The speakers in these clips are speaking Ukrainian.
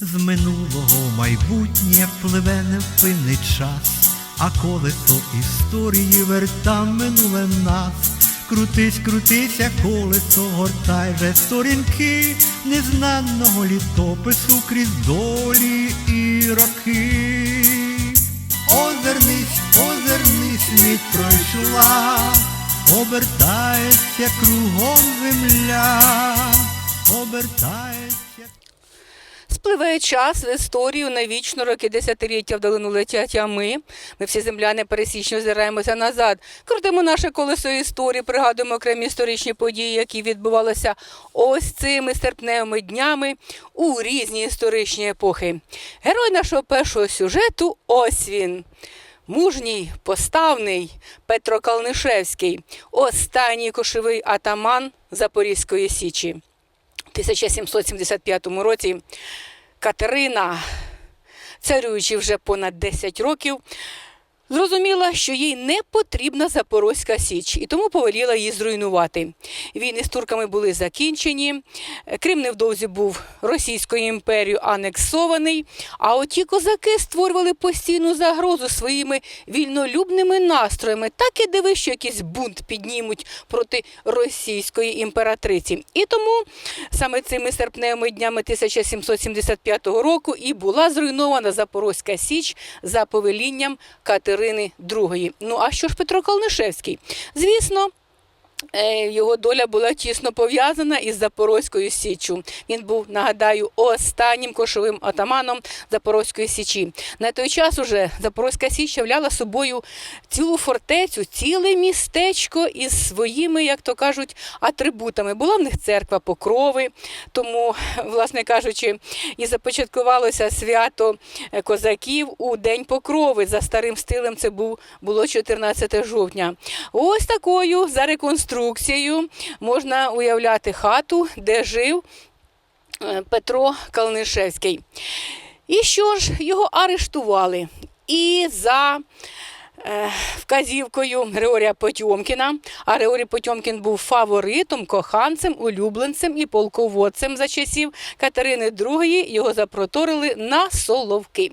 З минулого майбутнє пливе невпинний час, а колесо історії верта минуле нас. Крутись, як колесо, гортай же сторінки незнаного літопису крізь долі і роки. Озирнись, озирнись, мить пройшла, обертається кругом земля, обертається. Спливає час в історію навічно роки десятиліття вдалину летять, а ми, всі земляни пересічно озираємося назад. Крутимо наше колесо історії, пригадуємо окремі історичні події, які відбувалися ось цими серпневими днями у різні історичні епохи. Герой нашого першого сюжету ось він. Мужній, поставний Петро Калнишевський, останній кошовий атаман Запорізької Січі. У 1775 році Катерина, царюючи вже понад 10 років, зрозуміла, що їй не потрібна Запорозька Січ, і тому повеліла її зруйнувати. Війни з турками були закінчені, Крим невдовзі був Російською імперією анексований, а оті козаки створювали постійну загрозу своїми вільнолюбними настроями. Так і диви, що якийсь бунт піднімуть проти російської імператриці. І тому саме цими серпневими днями 1775 року і була зруйнована Запорозька Січ за повелінням Катерини II. Ну а що ж Петро Калнишевський? Звісно. Е, Його доля була тісно пов'язана із Запорозькою Січчю. Він був, нагадаю, останнім кошовим атаманом Запорозької Січі. На той час уже Запорозька Січ являла собою цілу фортецю, ціле містечко із своїми, як то кажуть, атрибутами. Була в них церква покрови, тому, власне кажучи, і започаткувалося свято е, козаків у День Покрови. За старим стилем це було 14 жовтня. Ось такою за можна уявляти хату, де жив е, Петро Калнишевський. І що ж, його арештували. І за вказівкою Григорія Потьомкіна, а Григорій Потьомкін був фаворитом, коханцем, улюбленцем і полководцем за часів Катерини II, його запроторили на Соловки.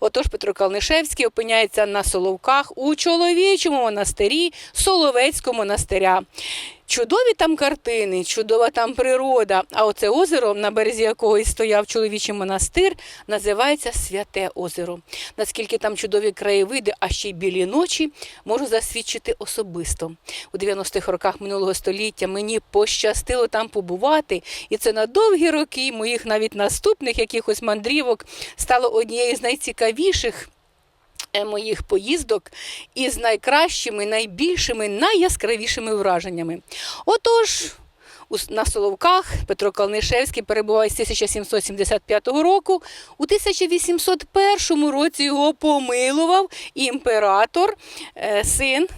Отож Петро Калнишевський опиняється на Соловках у чоловічому монастирі Соловецького монастиря. Чудові там картини, чудова там природа. А оце озеро, на березі якого і стояв чоловічий монастир, називається Святе озеро. Наскільки там чудові краєвиди, а ще й білі ночі, можу засвідчити особисто. У 90-х роках минулого століття мені пощастило там побувати, і це на довгі роки моїх навіть наступних якихось мандрівок стало однією з найцікавіших моїх поїздок із найкращими, найбільшими, найяскравішими враженнями. Отож. На Соловках Петро Калнишевський перебуває з 1775 року. У 1801 році його помилував імператор, е, син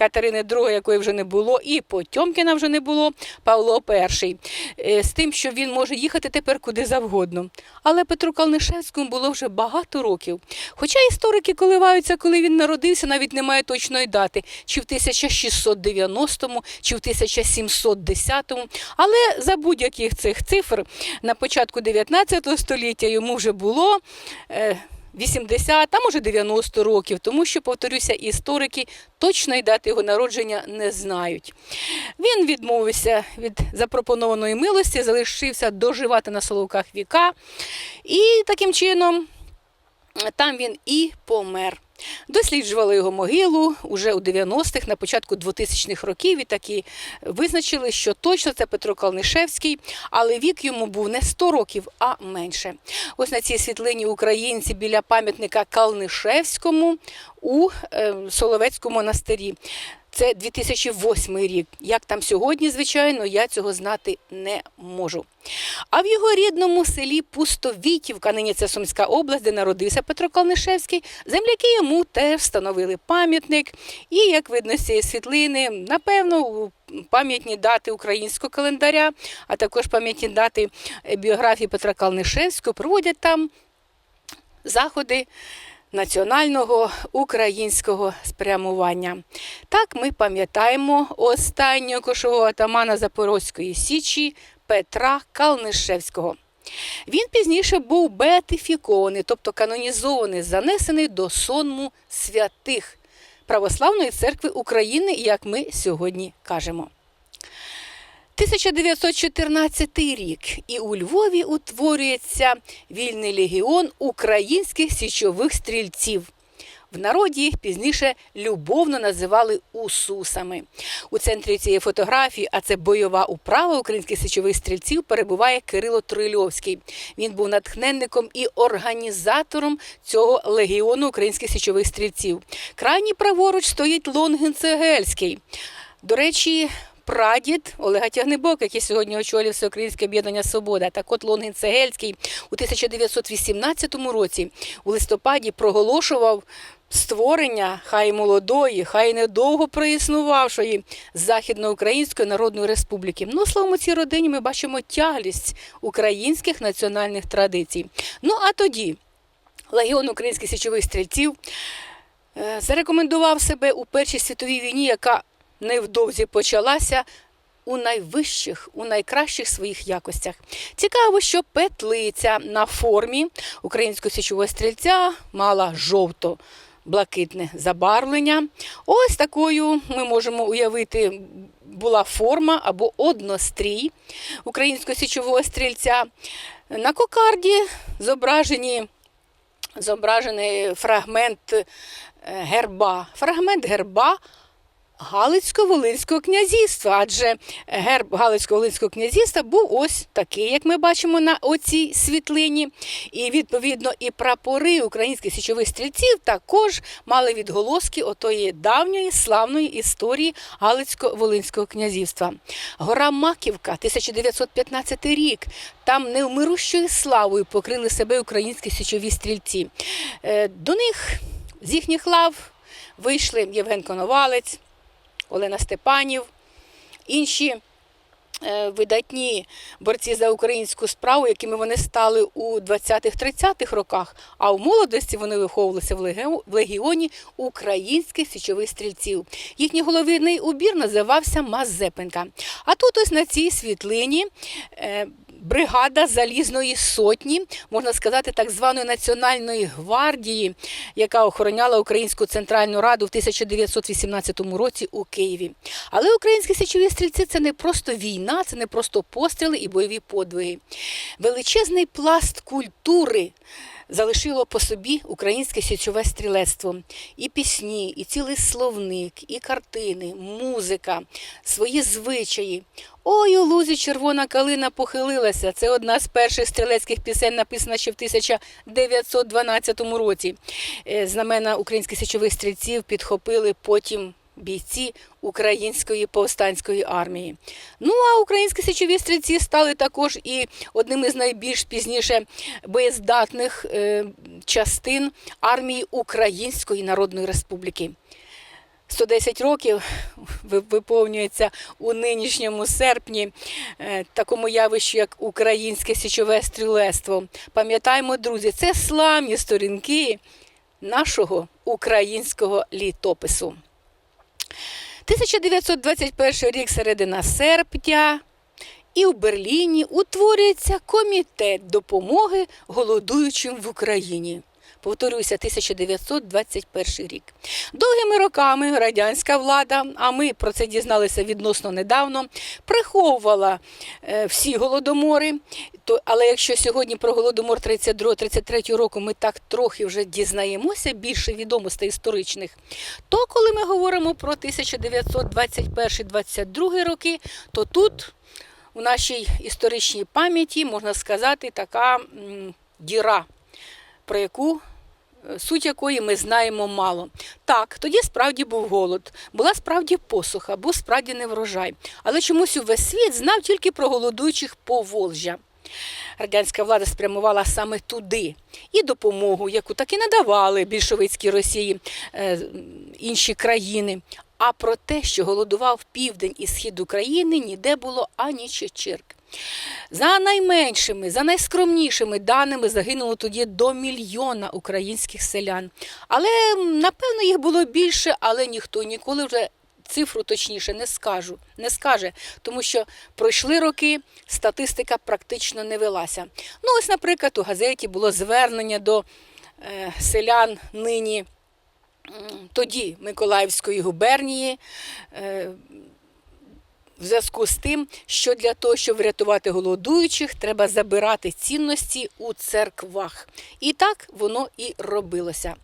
Катерини II, якої вже не було, і Потьомкіна вже не було, Павло І, е, з тим, що він може їхати тепер куди завгодно. Але Петру Калнишевському було вже багато років. Хоча історики коливаються, коли він народився, навіть немає точної дати, чи в 1690-му, чи в 1710-му. Але за будь-яких цих цифр на початку 19 століття йому вже було. Е, 80, а може 90 років, тому що, повторюся, історики точної дати його народження не знають. Він відмовився від запропонованої милості, залишився доживати на Соловках віка, і таким чином там він і помер. Досліджували його могилу уже у 90-х, на початку 2000-х років, і такі визначили, що точно це Петро Калнишевський, але вік йому був не 100 років, а менше. Ось на цій світлині українці біля пам'ятника Калнишевському у е, Соловецькому монастирі. Це 2008 рік. Як там сьогодні, звичайно, я цього знати не можу. А в його рідному селі Пустовітівка, нині це Сумська область, де народився Петро Калнишевський, земляки йому теж встановили пам'ятник. І, як видно з цієї світлини, напевно, пам'ятні дати українського календаря, а також пам'ятні дати е, біографії Петра Калнишевського проводять там заходи національного українського спрямування. Так ми пам'ятаємо останнього кошового атамана Запорозької Січі Петра Калнишевського. Він пізніше був беатифікований, тобто канонізований, занесений до сонму святих Православної церкви України, як ми сьогодні кажемо. 1914 рік і у Львові утворюється вільний легіон українських січових стрільців. В народі їх пізніше любовно називали усусами. У центрі цієї фотографії, а це бойова управа українських січових стрільців, перебуває Кирило Трильовський. Він був натхненником і організатором цього легіону українських січових стрільців. Крайній праворуч стоїть Лонгін Цегельський. До речі, прадід Олега Тягнебок, який сьогодні очолює Всеукраїнське об'єднання Свобода. Так от Лонгін Цегельський у 1918 році у листопаді проголошував створення хай молодої, хай недовго проіснувавшої Західноукраїнської Народної Республіки. Ну, словом, у цій родині ми бачимо тяглість українських національних традицій. Ну а тоді Легіон українських січових стрільців е, зарекомендував себе у Першій світовій війні, яка невдовзі почалася у найвищих, у найкращих своїх якостях. Цікаво, що петлиця на формі українського січового стрільця мала жовто. Блакитне забарвлення. Ось такою ми можемо уявити була форма або однострій українського січового стрільця. На кокарді зображені зображений фрагмент е, герба. Фрагмент герба Галицько-Волинського князівства, адже герб Галицько-Волинського князівства був ось такий, як ми бачимо на оцій світлині. І відповідно і прапори українських січових стрільців також мали відголоски отої давньої славної історії Галицько-Волинського князівства. Гора Маківка, 1915 рік. Там невмирущою славою покрили себе українські січові стрільці. Е, До них з їхніх лав вийшли Євген Коновалець. Олена Степанів, інші е, видатні борці за українську справу, якими вони стали у 20-30-х роках, а у молодості вони виховувалися в легіоні українських січових стрільців. Їхній головний убір називався Мазепинка. А тут ось на цій світлині е, бригада залізної сотні, можна сказати, так званої національної гвардії, яка охороняла Українську Центральну Раду в 1918 році у Києві. Але українські січові стрільці це не просто війна, це не просто постріли і бойові подвиги. Величезний пласт культури. Залишило по собі українське січове стрілецтво. І пісні, і цілий словник, і картини, музика, свої звичаї. Ой, у лузі червона калина похилилася. Це одна з перших стрілецьких пісень, написана ще в 1912 році. Е, Знамена українських січових стрільців підхопили потім бійці української повстанської армії. Ну а українські січові стрільці стали також і одним із найбільш пізніше боєздатних е, частин армії Української Народної Республіки. 110 років виповнюється у нинішньому серпні е, такому явищу, як українське січове стрілецтво. Пам'ятаємо, друзі, це славні сторінки нашого українського літопису. 1921 рік, середина серпня, і в Берліні утворюється комітет допомоги голодуючим в Україні. Повторюся, 1921 рік. Довгими роками радянська влада, а ми про це дізналися відносно недавно, приховувала е, всі голодомори. Але якщо сьогодні про голодомор 32-33 року ми так трохи вже дізнаємося більше відомостей історичних, то коли ми говоримо про 1921-22 роки, то тут у нашій історичній пам'яті можна сказати така діра, про яку суть якої ми знаємо мало. Так, тоді справді був голод, була справді посуха, був справді неврожай. Але чомусь увесь світ знав тільки про голодуючих Поволжя. Радянська влада спрямувала саме туди і допомогу, яку так і надавали більшовицькій Росії е, інші країни. А про те, що голодував південь і схід України, ніде було ані чечирк. За найменшими, за найскромнішими даними загинуло тоді до мільйона українських селян. Але напевно їх було більше, але ніхто ніколи вже цифру точніше не скажу, не скаже, тому що пройшли роки, статистика практично не велася. Ну, ось, наприклад, у газеті було звернення до е, селян нині тоді Миколаївської губернії. Е, в зв'язку з тим, що для того, щоб врятувати голодуючих, треба забирати цінності у церквах. І так воно і робилося.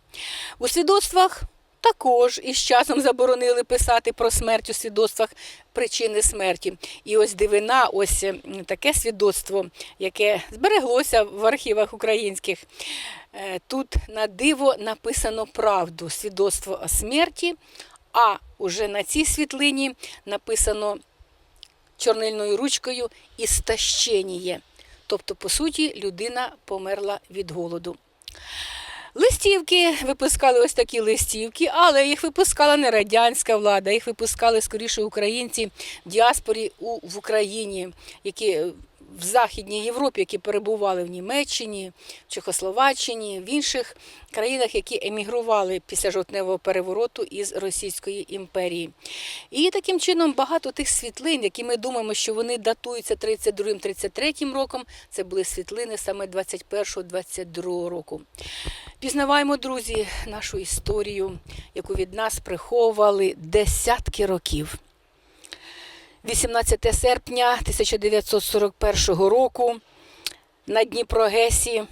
У свідоцтвах також із часом заборонили писати про смерть у свідоцтвах причини смерті. І ось дивина, ось таке свідоцтво, яке збереглося в архівах українських. Е, Тут на диво написано правду, свідоцтво смерті, а уже на цій світлині написано чорнильною ручкою істощеніє. Тобто, по суті, людина померла від голоду. Листівки випускали ось такі листівки, але їх випускала не радянська влада, їх випускали скоріше українці в діаспорі в Україні, які в Західній Європі, які перебували в Німеччині, в Чехословаччині, в інших країнах, які емігрували після жовтневого перевороту із Російської імперії. І таким чином багато тих світлин, які ми думаємо, що вони датуються 32-33 роком, це були світлини саме 21-22 року. Пізнаваємо, друзі, нашу історію, яку від нас приховували десятки років. 18 серпня 1941 року на Дніпрогесі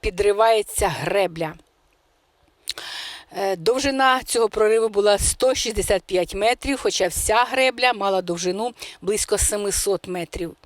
підривається гребля. Е, Довжина цього прориву була 165 метрів, хоча вся гребля мала довжину близько 700 метрів.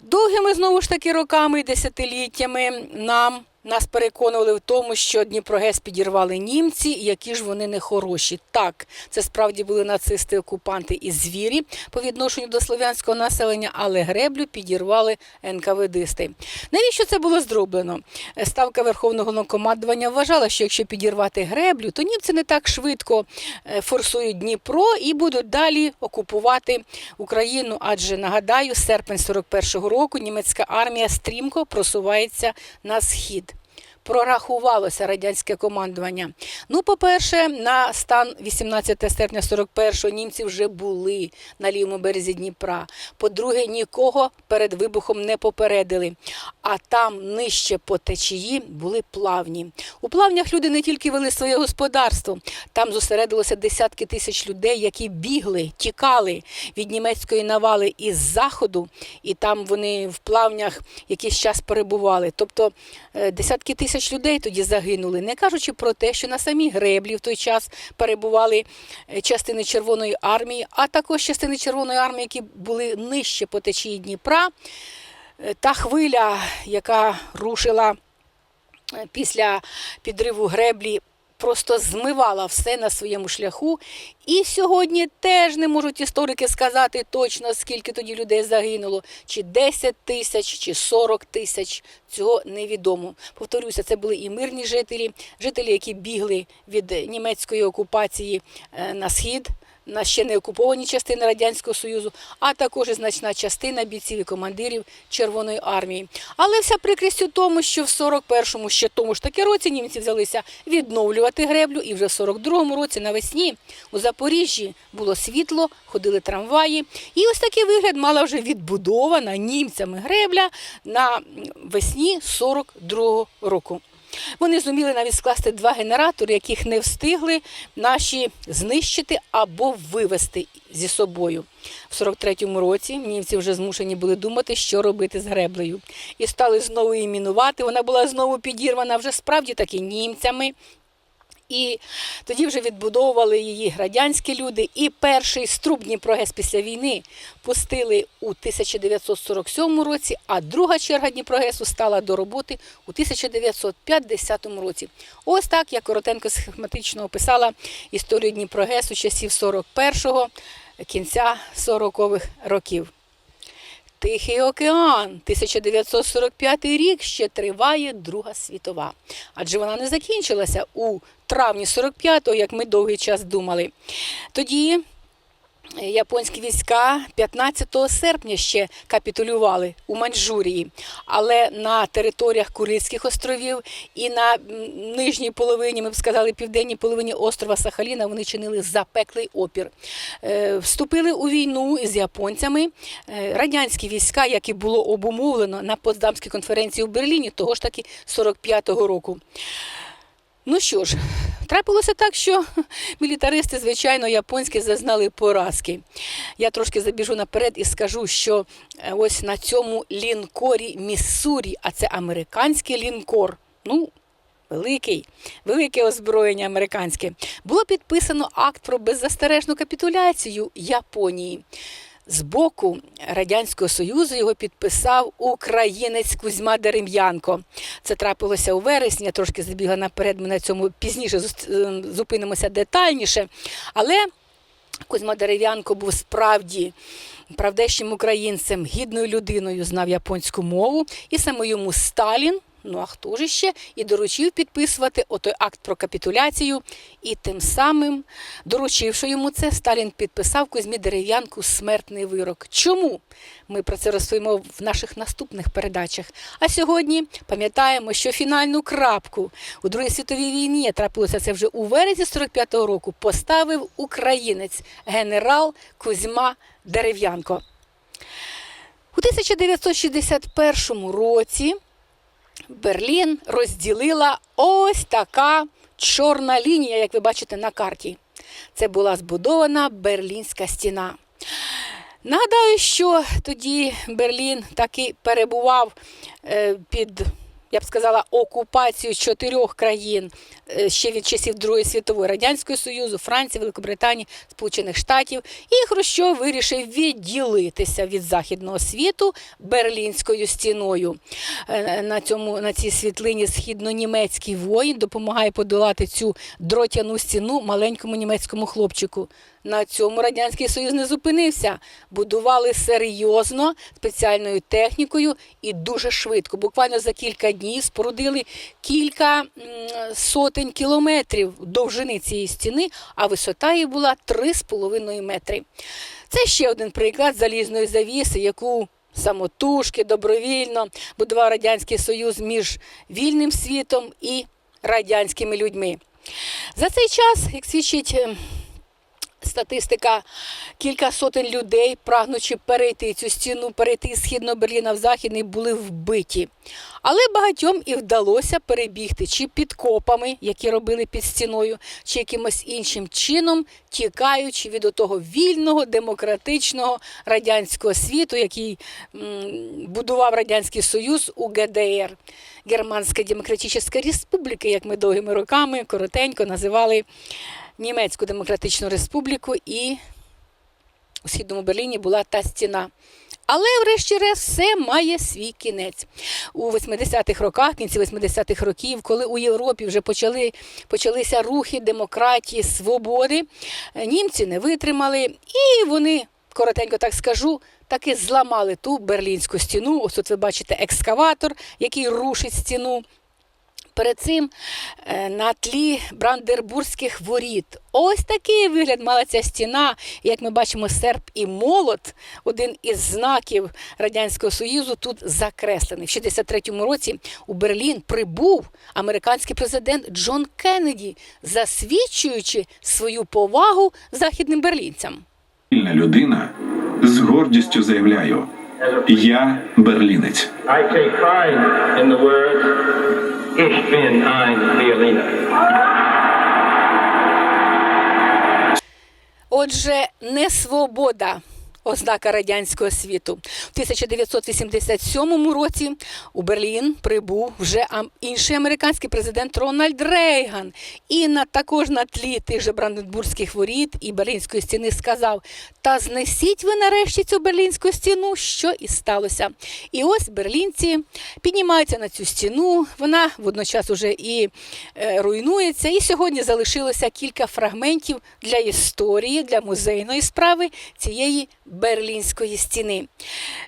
Довгими знову ж таки роками і десятиліттями нам нас переконували в тому, що Дніпрогес підірвали німці, які ж вони нехороші. Так, це справді були нацисти, окупанти і звірі по відношенню до слов'янського населення, але греблю підірвали НКВДисти. Навіщо це було зроблено? Ставка Верховного Головнокомандування вважала, що якщо підірвати греблю, то німці не так швидко е, форсують Дніпро і будуть далі окупувати Україну. Адже нагадаю, серпень 41-го року німецька армія стрімко просувається на схід. Прорахувалося радянське командування. Ну, по-перше, на стан 18 серпня 41-го німці вже були на лівому березі Дніпра. По-друге, нікого перед вибухом не попередили. А там нижче по течії були плавні. У плавнях люди не тільки вели своє господарство, там зосередилося десятки тисяч людей, які бігли, тікали від німецької навали із заходу, і там вони в плавнях якийсь час перебували. Тобто е, десятки тисяч людей тоді загинули, не кажучи про те, що на самій греблі в той час перебували е, частини Червоної армії, а також частини Червоної армії, які були нижче по течії Дніпра. Е, Та хвиля, яка рушила е, після підриву греблі, просто змивала все на своєму шляху. І сьогодні теж не можуть історики сказати точно, скільки тоді людей загинуло, чи 10 тисяч, чи 40 тисяч. Цього невідомо. Повторюся, це були і мирні жителі, жителі, які бігли від німецької окупації е, на схід. На ще не окуповані частини Радянського Союзу, а також і значна частина бійців і командирів Червоної армії. Але вся прикрість у тому, що в 41-му, ще тому ж таки році німці взялися відновлювати греблю, і вже в 42-му році навесні у Запоріжжі було світло, ходили трамваї. І ось такий вигляд мала вже відбудована німцями гребля на весні 42-го року. Вони зуміли навіть скласти два генератори, яких не встигли наші знищити або вивезти зі собою. В 43-му році німці вже змушені були думати, що робити з греблею. І стали знову її мінувати. Вона була знову підірвана вже справді таки німцями. І тоді вже відбудовували її радянські люди. І перший струб Дніпрогес після війни пустили у 1947 році, а друга черга Дніпрогесу стала до роботи у 1950 році. Ось так я коротенько схематично описала історію Дніпрогесу часів 41-го, кінця 40-х років. Тихий океан, 1945 рік ще триває Друга світова. Адже вона не закінчилася у травні 45-го, як ми довгий час думали. Тоді Японські війська 15 серпня ще капітулювали у Маньчжурії, але на територіях Курильських островів і на нижній половині, ми б сказали, південній половині острова Сахаліна вони чинили запеклий опір. Е, Вступили у війну із японцями е, радянські війська, як і було обумовлено на Потсдамській конференції у Берліні, того ж таки 45-го року. Ну що ж, трапилося так, що мілітаристи, звичайно, японські зазнали поразки. Я трошки забіжу наперед і скажу, що е, ось на цьому лінкорі Міссурі, а це американський лінкор. Ну, великий, велике озброєння американське, було підписано акт про беззастережну капітуляцію Японії. З боку Радянського Союзу його підписав українець Кузьма Дерем'янко. Це трапилося у вересні, я трошки забігла наперед, ми на цьому пізніше е, зупинимося детальніше. Але Кузьма Дерев'янко був справді правдещим українцем, гідною людиною, знав японську мову, і саме йому Сталін. Ну а хто ж ще і доручив підписувати отой акт про капітуляцію, і тим самим, доручивши йому це, Сталін підписав Кузьмі Дерев'янку смертний вирок. Чому? Ми про це розповімо в наших наступних передачах. А сьогодні пам'ятаємо, що фінальну крапку у Другій світовій війні трапилося це вже у вересні 45-го року. Поставив українець генерал Кузьма Дерев'янко. У 1961 році Берлін розділила ось така чорна лінія, як ви бачите на карті. Це була збудована Берлінська стіна. Нагадаю, що тоді Берлін таки перебував е, під, я б сказала, окупацією чотирьох країн е, ще від часів Другої світової Радянського Союзу, Франції, Великобританії, Сполучених Штатів. І Хрущов вирішив відділитися від західного світу Берлінською стіною. Е, На цьому на цій світлині східно-німецький воїн допомагає подолати цю дротяну стіну маленькому німецькому хлопчику. На цьому радянський союз не зупинився. Будували серйозно спеціальною технікою і дуже швидко. Буквально за кілька днів спорудили кілька сотень кілометрів довжини цієї стіни, а висота її була 3,5 метри. Це ще один приклад залізної завіси, яку самотужки добровільно будував радянський союз між вільним світом і радянськими людьми. За цей час, як свідчить. Статистика кілька сотень людей, прагнучи перейти цю стіну, перейти з східного Берліна в західний, були вбиті. Але багатьом і вдалося перебігти чи підкопами, які робили під стіною, чи якимось іншим чином, тікаючи від того вільного, демократичного радянського світу, який м, будував Радянський Союз у ГДР. Германська Демократична Республіка, як ми довгими роками коротенько називали Німецьку Демократичну Республіку, і у східному Берліні була та стіна. Але, врешті-решт, все має свій кінець. У 80-х роках, кінці 80-х років, коли у Європі вже почали, почалися рухи демократії, свободи, німці не витримали, і вони, коротенько так скажу, таки зламали ту берлінську стіну. Ось тут ви бачите екскаватор, який рушить стіну. Перед цим е, на тлі Брандербурзьких воріт. Ось такий вигляд мала ця стіна. І, Як ми бачимо, серп і молот, один із знаків Радянського Союзу, тут закреслений. В 63-му році у Берлін прибув американський президент Джон Кеннеді, засвідчуючи свою повагу західним берлінцям. Вільна людина з гордістю заявляю: я берлінець. I take pride in the words, Ich bin ein Berliner. Отже, не свобода. Ознака радянського світу. У 1987 році у Берлін прибув вже інший американський президент Рональд Рейган. І на також на тлі тих же Бранденбурзьких воріт і Берлінської стіни сказав: Та знесіть ви нарешті цю берлінську стіну, що і сталося. І ось берлінці піднімаються на цю стіну. Вона водночас уже і е, руйнується. І сьогодні залишилося кілька фрагментів для історії, для музейної справи цієї Берлінської стіни.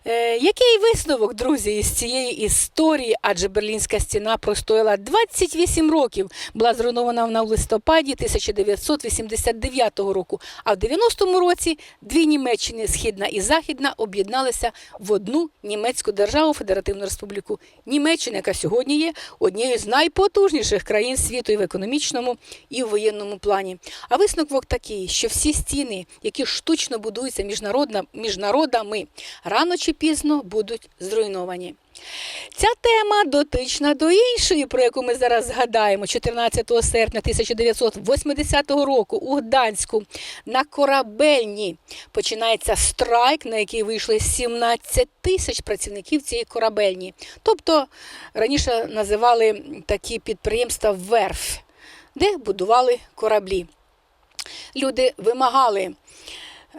Е, який висновок, друзі, із цієї історії? Адже Берлінська стіна простояла 28 років, була зруйнована вона в листопаді 1989 року. А в 90-му році дві Німеччини, Східна і Західна, об'єдналися в одну німецьку державу, Федеративну Республіку Німеччина, яка сьогодні є однією з найпотужніших країн світу і в економічному, і в воєнному плані. А висновок такий, що всі стіни, які штучно будуються міжнародна, між народами, рано чи пізно будуть зруйновані. Ця тема дотична до іншої, про яку ми зараз згадаємо, 14 серпня 1980 року у Гданську на корабельні починається страйк, на який вийшли 17 тисяч працівників цієї корабельні. Тобто раніше називали такі підприємства верф, де будували кораблі. Люди вимагали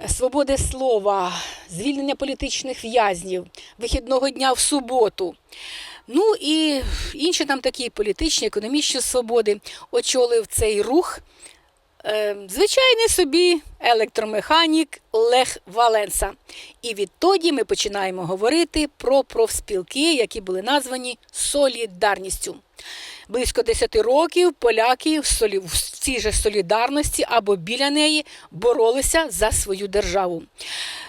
свободи слова, звільнення політичних в'язнів, вихідного дня в суботу. Ну і інші там такі політичні, економічні свободи очолив цей рух. е, Звичайний собі електромеханік Лех Валенса. І відтоді ми починаємо говорити про профспілки, які були названі солідарністю. Близько 10 років поляки в, цій же солідарності або біля неї боролися за свою державу.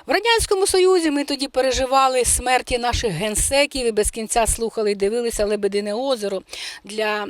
В Радянському Союзі ми тоді переживали смерті наших генсеків і без кінця слухали і дивилися Лебедине озеро для.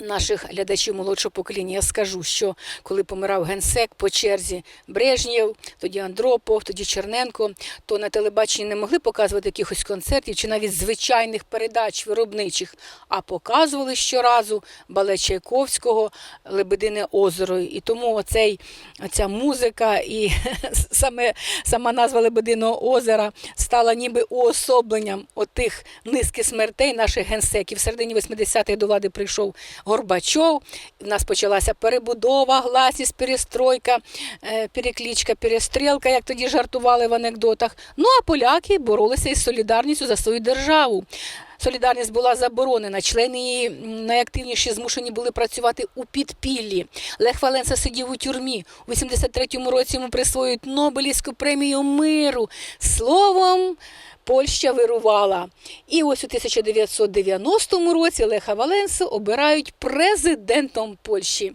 Наших глядачів молодшого покоління я скажу, що коли помирав генсек по черзі Брежнєв, тоді Андропов, тоді Черненко, то на телебаченні не могли показувати якихось концертів чи навіть звичайних передач виробничих, а показували щоразу балет Чайковського Лебедине озеро. І тому оцей, оця музика і саме сама назва Лебединого озера стала ніби уособленням отих низки смертей наших генсеків. В середині 80-х до влади прийшов Горбачов. В нас почалася перебудова, гласність, перестройка, е, переклічка, перестрілка, як тоді жартували в анекдотах. Ну а поляки боролися із солідарністю за свою державу. Солідарність була заборонена. Члени її найактивніші змушені були працювати у підпіллі. Лех Валенса сидів у тюрмі. У 83-му році йому присвоюють Нобелівську премію миру. Словом, Польща вирувала. І ось у 1990 році Леха Валенсу обирають президентом Польщі.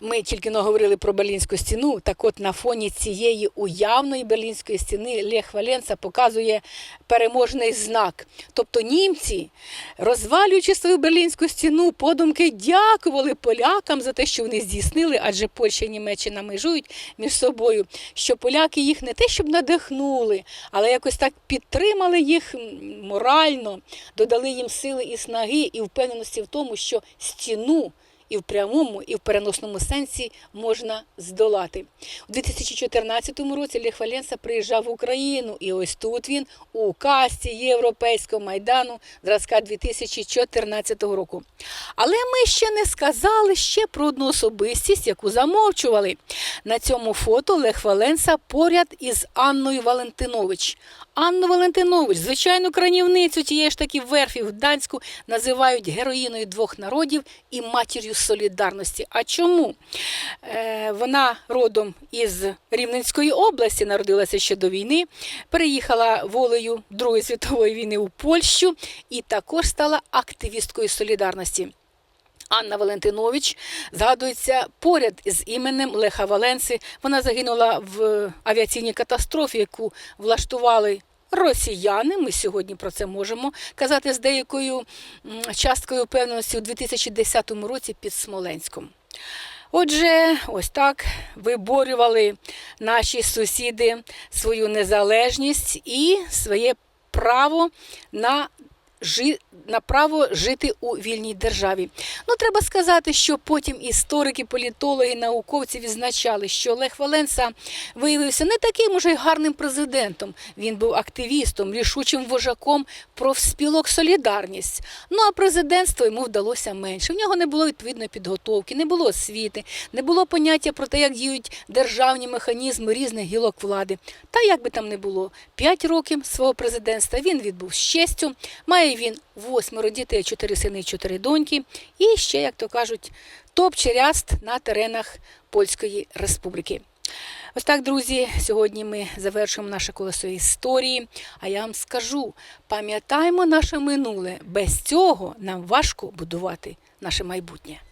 Ми тільки говорили про Берлінську стіну. Так от на фоні цієї уявної Берлінської стіни Лех Валенса показує переможний знак. Тобто німці, розвалюючи свою Берлінську стіну, подумки дякували полякам за те, що вони здійснили, адже Польща і Німеччина межують між собою, що поляки їх не те, щоб надихнули, але якось так підтримали їх морально, додали їм сили і снаги і впевненості в тому, що стіну і в прямому, і в переносному сенсі можна здолати. У 2014 році Лех Валенса приїжджав в Україну, і ось тут він у касті Європейського майдану зразка 2014 року. Але ми ще не сказали ще про одну особистість, яку замовчували. На цьому фото Лех Валенса поряд із Анною Валентинович. Анну Валентинович, звичайну кранівницю тієї ж таки верфі в Данську, називають героїною двох народів і матір'ю солідарності. А чому? Е, вона родом із Рівненської області, народилася ще до війни, переїхала волею Другої світової війни у Польщу і також стала активісткою солідарності. Анна Валентинович згадується поряд з іменем Леха Валенси. Вона загинула в авіаційній катастрофі, яку влаштували росіяни. Ми сьогодні про це можемо казати з деякою часткою впевненості у 2010 році під Смоленськом. Отже, ось так виборювали наші сусіди свою незалежність і своє право на жи... на право жити у вільній державі. Ну, треба сказати, що потім історики, політологи, науковці відзначали, що Лех Валенса виявився не таким уже гарним президентом. Він був активістом, рішучим вожаком профспілок Солідарність. Ну а президентство йому вдалося менше. В нього не було відповідної підготовки, не було освіти, не було поняття про те, як діють державні механізми різних гілок влади. Та як би там не було, п'ять років свого президентства він відбув з честю. Має він восьмеро дітей, чотири сини, чотири доньки. І ще, як то кажуть, топче ряст на теренах Польської республіки. Ось так, друзі, сьогодні ми завершуємо наше колесо історії. А я вам скажу: пам'ятаємо наше минуле. Без цього нам важко будувати наше майбутнє.